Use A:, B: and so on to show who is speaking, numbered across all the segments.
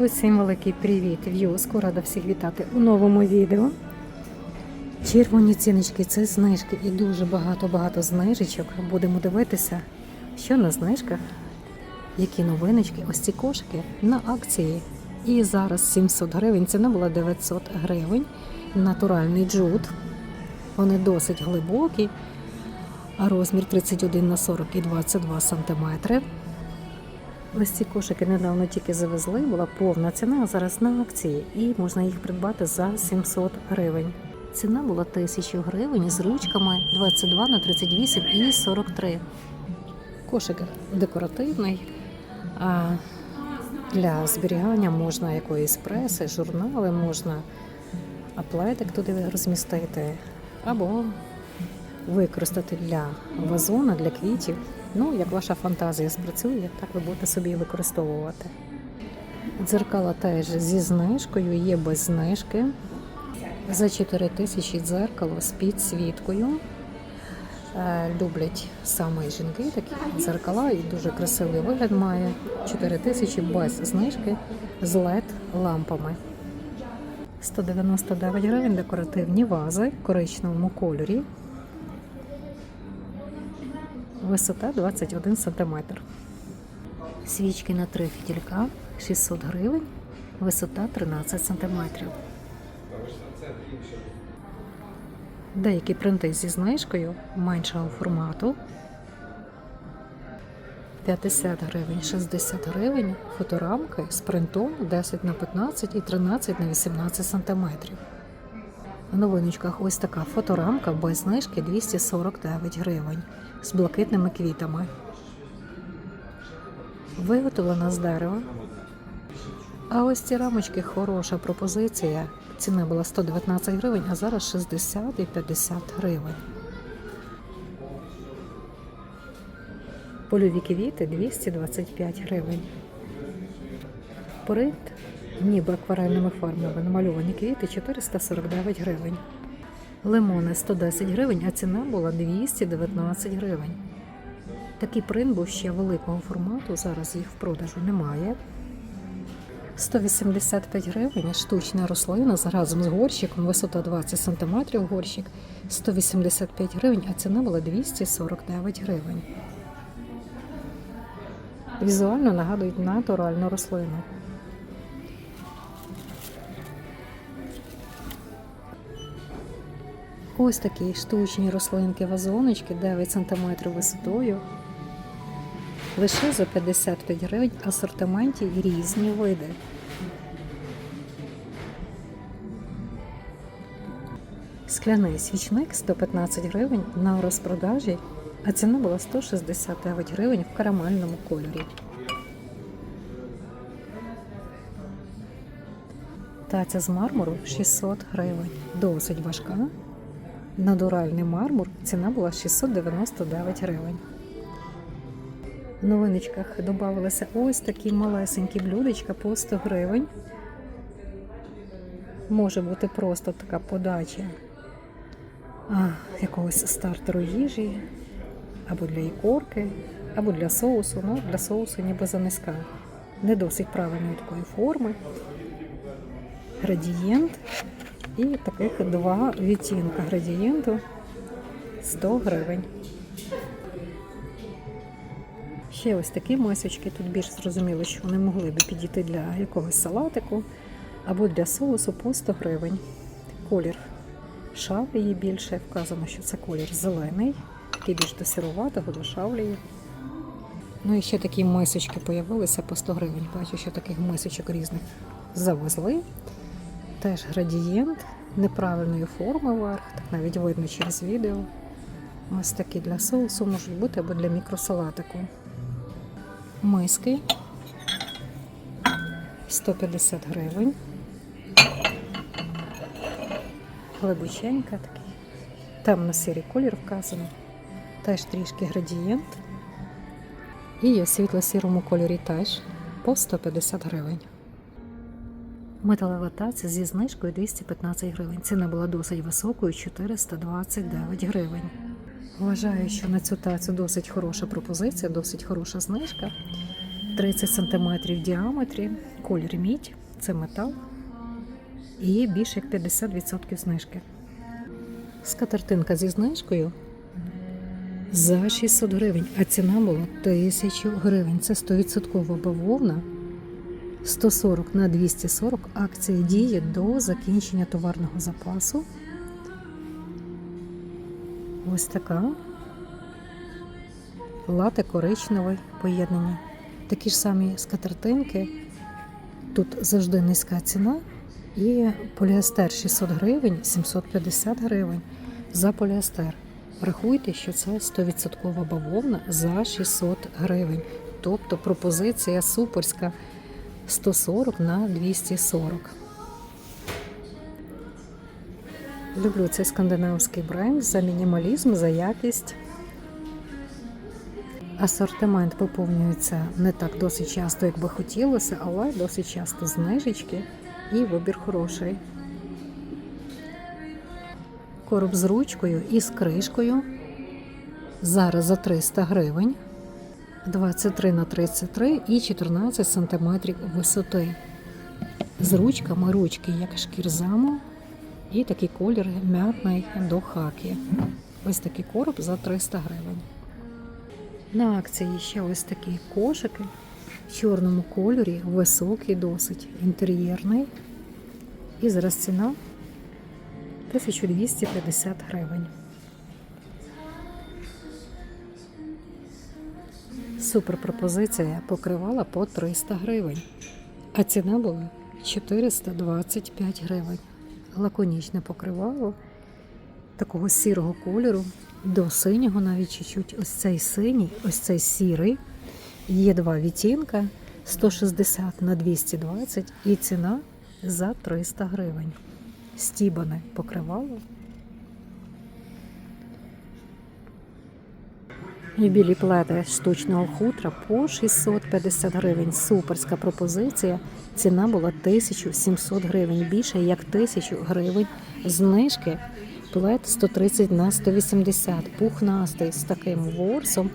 A: Усім великий привіт! В'юску, рада всіх вітати у новому відео. Червоні ціночки це знижки і дуже багато-багато знижечок. Будемо дивитися, що на знижках, які новиночки, ось ці кошики на акції. І зараз 700 гривень, ціна була 900 гривень. Натуральний джут. Вони досить глибокі, розмір 31 на 40 і 22 сантиметри. Ось ці кошики недавно тільки завезли, була повна ціна, а зараз на акції, і можна їх придбати за 700 гривень. Ціна була 1000 гривень з ручками 22 на 38 і 43. Кошик декоративний. А для зберігання можна якоїсь преси, журнали, можна аплетик туди розмістити, або використати для вазона, для квітів. Ну, як ваша фантазія спрацює, так ви будете собі використовувати. Дзеркала теж зі знижкою, є без знижки. За 4 тисячі дзеркало з підсвіткою. Е, Люблять саме жінки такі дзеркала і дуже красивий вигляд має. 4 тисячі без знижки з led лампами. 199 гривень декоративні вази в коричневому кольорі. Висота 21 см. Свічки на три фітілька 600 гривень, висота 13 см. Деякі принти зі знижкою меншого формату. 50 гривень, 60 гривень, фоторамки з принтом 10 на 15 і 13 на 18 сантиметрів. В новиночках ось така фоторамка без знижки 249 гривень з блакитними квітами. Виготовлена з дерева. А ось ці рамочки хороша пропозиція. Ціна була 119 гривень, а зараз 60 і 50 гривень. Польові квіти 225 гривень. Принт, ніби акварельними фарбами намальовані квіти 449 гривень. Лимони 110 гривень, а ціна була 219 гривень. Такий принт був ще великого формату, зараз їх в продажу немає. 185 гривень штучна рослина разом з горщиком, висота 20 см горщик, 185 гривень, а ціна була 249 гривень. Візуально нагадують натуральну рослину. Ось такі штучні рослинки вазоночки 9 см висотою. Лише за 55 гривень в асортименті різні види. Скляний свічник 115 гривень на розпродажі, а ціна була 169 гривень в карамельному кольорі. Таця з мармуру 600 гривень. Досить важка. Натуральний мармур ціна була 699 гривень. В новиночках додавалися ось такі малесенькі блюдечка по 100 гривень. Може бути просто така подача а, якогось стартеру їжі, або для ікорки, або для соусу. Ну, для соусу ніби занизька. Не досить правильної такої форми. Градієнт. І таких два відтінка градієнту 100 гривень. Ще ось такі мисочки. Тут більш зрозуміло, що вони могли би підійти для якогось салатику або для соусу по 100 гривень. Колір шавлії більше. Вказано, що це колір зелений, такий більш до сируватого, до шавлії. Ну і ще такі мисочки з'явилися по 100 гривень. Бачу, що таких мисочок різних завезли. Теж градієнт неправильної форми верх, так навіть видно через відео. Ось такі для соусу можуть бути або для мікросалатику. Миски 150 гривень. Глибоченька такий. Темно-сірий колір вказано. Теж трішки градієнт. І у світло-сірому кольорі теж по 150 гривень. Металева таця зі знижкою 215 гривень. Ціна була досить високою 429 гривень. Вважаю, що на цю тацю досить хороша пропозиція, досить хороша знижка. 30 см в діаметрі, колір мідь, це метал. І більше як 50% знижки. Скатертинка зі знижкою за 600 гривень, а ціна була 1000 гривень. Це 100% бавовна. 140 на 240 акція діє до закінчення товарного запасу. Ось така. Лате коричневий поєднання. Такі ж самі скатертинки. Тут завжди низька ціна. І поліестер 600 гривень, 750 гривень за поліестер. Рахуйте, що це 100% бавовна за 600 гривень. Тобто пропозиція суперська 140 на 240. Люблю цей скандинавський бренд за мінімалізм, за якість. Асортимент поповнюється не так досить часто, як би хотілося, але досить часто знижечки і вибір хороший. Короб з ручкою і з кришкою. Зараз за 300 гривень. 23 на 33 і 14 см висоти. З ручками ручки, як шкірзаму, і такий колір м'ятний до хаки. Ось такий короб за 300 гривень. На акції ще ось такі кошики в чорному кольорі, високий, досить інтер'єрний. І зараз ціна 1250 гривень. Супер пропозиція покривала по 300 гривень, а ціна була 425 гривень. Лаконічне покривало такого сірого кольору, до синього навіть чуть-чуть. Ось цей синій, ось цей сірий. Є два відтінка 160 на 220 і ціна за 300 гривень. Стібане покривало. І білі плети штучного хутра по 650 гривень. Суперська пропозиція. Ціна була 1700 гривень. Більше як 1000 гривень. Знижки плет 130 на 180. Пухнастий з таким ворсом,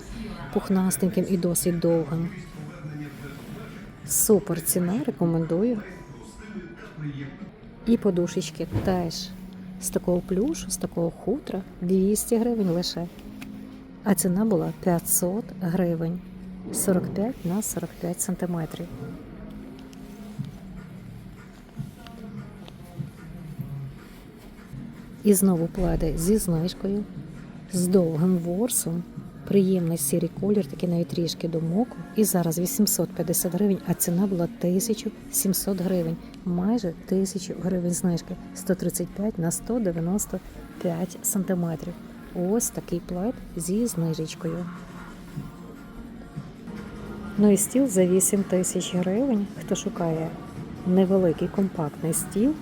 A: пухнастеньким і досить довгим. Супер ціна, рекомендую. І подушечки теж з такого плюшу, з такого хутра 200 гривень лише. А ціна була 500 гривень 45 на 45 сантиметрів. І знову пледи зі знижкою, з довгим ворсом. Приємний сірий колір, такий навіть трішки до моку. І зараз 850 гривень, а ціна була 1700 гривень. Майже 1000 гривень знижки. 135 на 195 сантиметрів. Ось такий плед зі знижечкою. Ну і стіл за 8 тисяч гривень. Хто шукає невеликий компактний стіл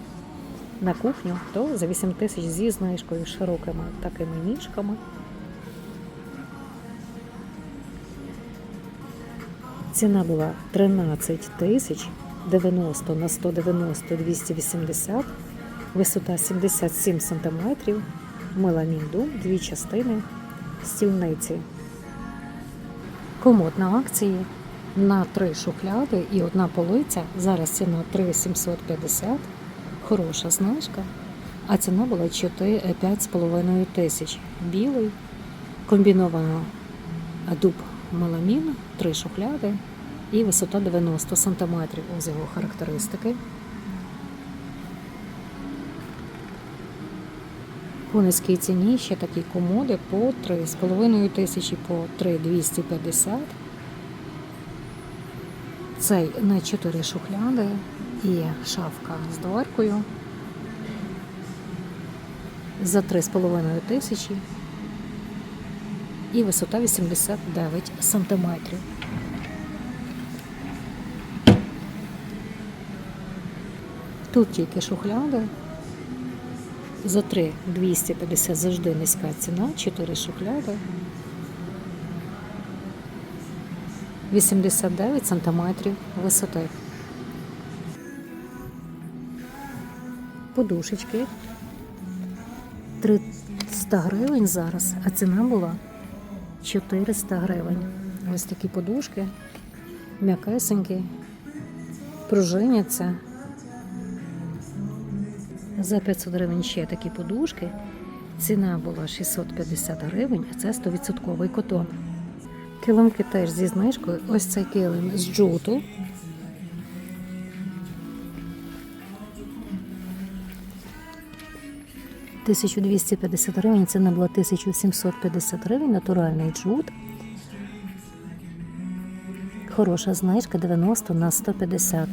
A: на кухню, то за 8 тисяч зі знижкою широкими такими ніжками. Ціна була 13 тисяч 90 на 190 280, висота 77 сантиметрів, меламін дум, дві частини, стільниці. Комод на акції на три шухляди і одна полиця. Зараз ціна 3750, хороша знижка, а ціна була 5,5 тисяч. Білий, комбіновано дуб меламін, три шухляди і висота 90 см. Ось його характеристики. По низькій ціні ще такі комоди по 3,5 тисячі, по 3,250. Цей на 4 шухляди і шафка з дверкою за 3,5 тисячі і висота 89 сантиметрів. Тут тільки шухляди. За 3 250 завжди низька ціна, 4 шухляди. 89 сантиметрів висоти. Подушечки 300 гривень зараз, а ціна була 400 гривень. Ось такі подушки м'якесенькі, пружиняться. За 500 гривень ще такі подушки. Ціна була 650 гривень, а це 100% котон. Килимки теж зі знижкою. Ось цей килим з джуту. Тисячу 1250 гривень, ціна була 1750 гривень, натуральний джут. Хороша знижка 90 на 150.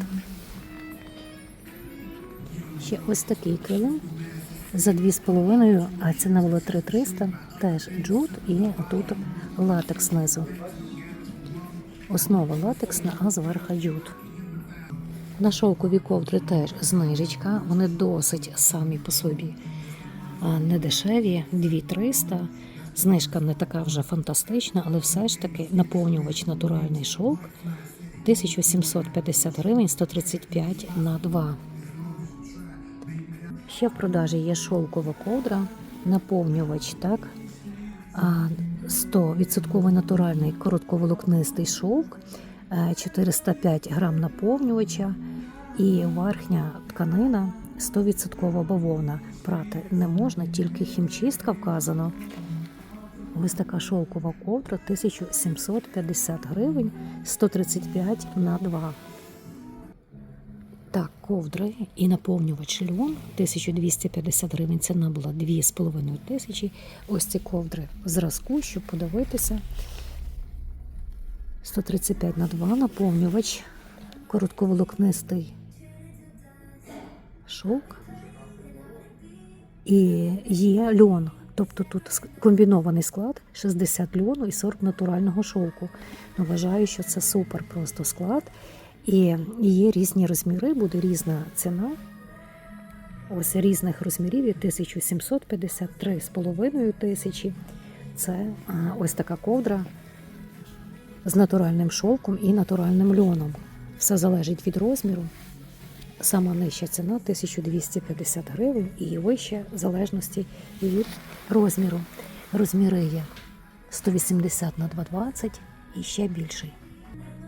A: Ще ось такий килим за 2,5, а ціна була 3300. Теж джут і тут латекс знизу. Основа латексна, а зверху джут. На шовкові ковдри теж знижечка. Вони досить самі по собі не дешеві, 2300. Знижка не така вже фантастична, але все ж таки наповнювач натуральний шовк 1750 гривень 135 на 2. Ще в продажі є шовкова ковдра, наповнювач, так? А, 100% натуральний коротковолокнистий шовк, е, 405 грам наповнювача і верхня тканина 100% бавовна. Прати не можна, тільки хімчистка вказано. Ось така шовкова ковдра 1750 гривень 135 на 2. Так, ковдри і наповнювач льон 1250 гривень. Ціна була 2,5 тисячі. Ось ці ковдри зразку, щоб подивитися. 135 на 2 наповнювач, коротковолокнистий шовк. І є льон. Тобто тут комбінований склад 60 льону і 40 натурального шовку. Вважаю, що це супер просто склад. І є різні розміри, буде різна ціна. Ось різних розмірів є 1753 з половиною тисячі. Це ось така ковдра з натуральним шовком і натуральним льоном. Все залежить від розміру. Сама нижча ціна 1250 гривень і вища в залежності від розміру. Розміри є 180 на 220 і ще більший.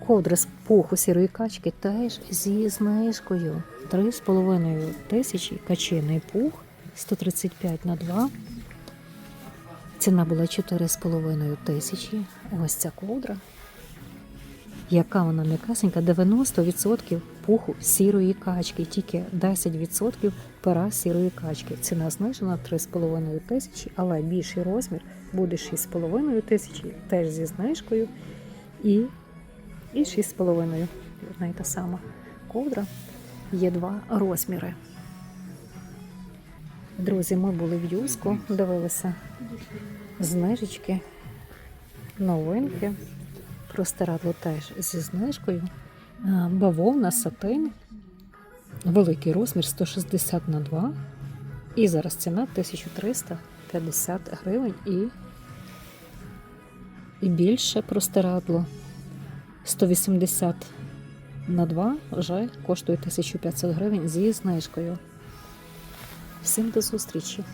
A: Ковдра з пуху сірої качки теж зі знижкою 3,5 тисячі качиний пух 135 на 2. Ціна була 4,5 тисячі. Ось ця ковдра. Яка вона м'якасенька, 90% пуху сірої качки, тільки 10% пера сірої качки. Ціна знижена 3,5 тисячі, але більший розмір буде 6,5 тисячі, теж зі знижкою. І і 6,5. Одна сама ковдра. Є два розміри. Друзі, ми були в Юску, дивилися знижечки, новинки. Простирадло теж зі знижкою. Бавовна, сатин. Великий розмір 160 на 2. І зараз ціна 1350 гривень і, і більше простирадло. 180 на 2 вже коштує 1500 гривень зі знижкою. Всім до зустрічі!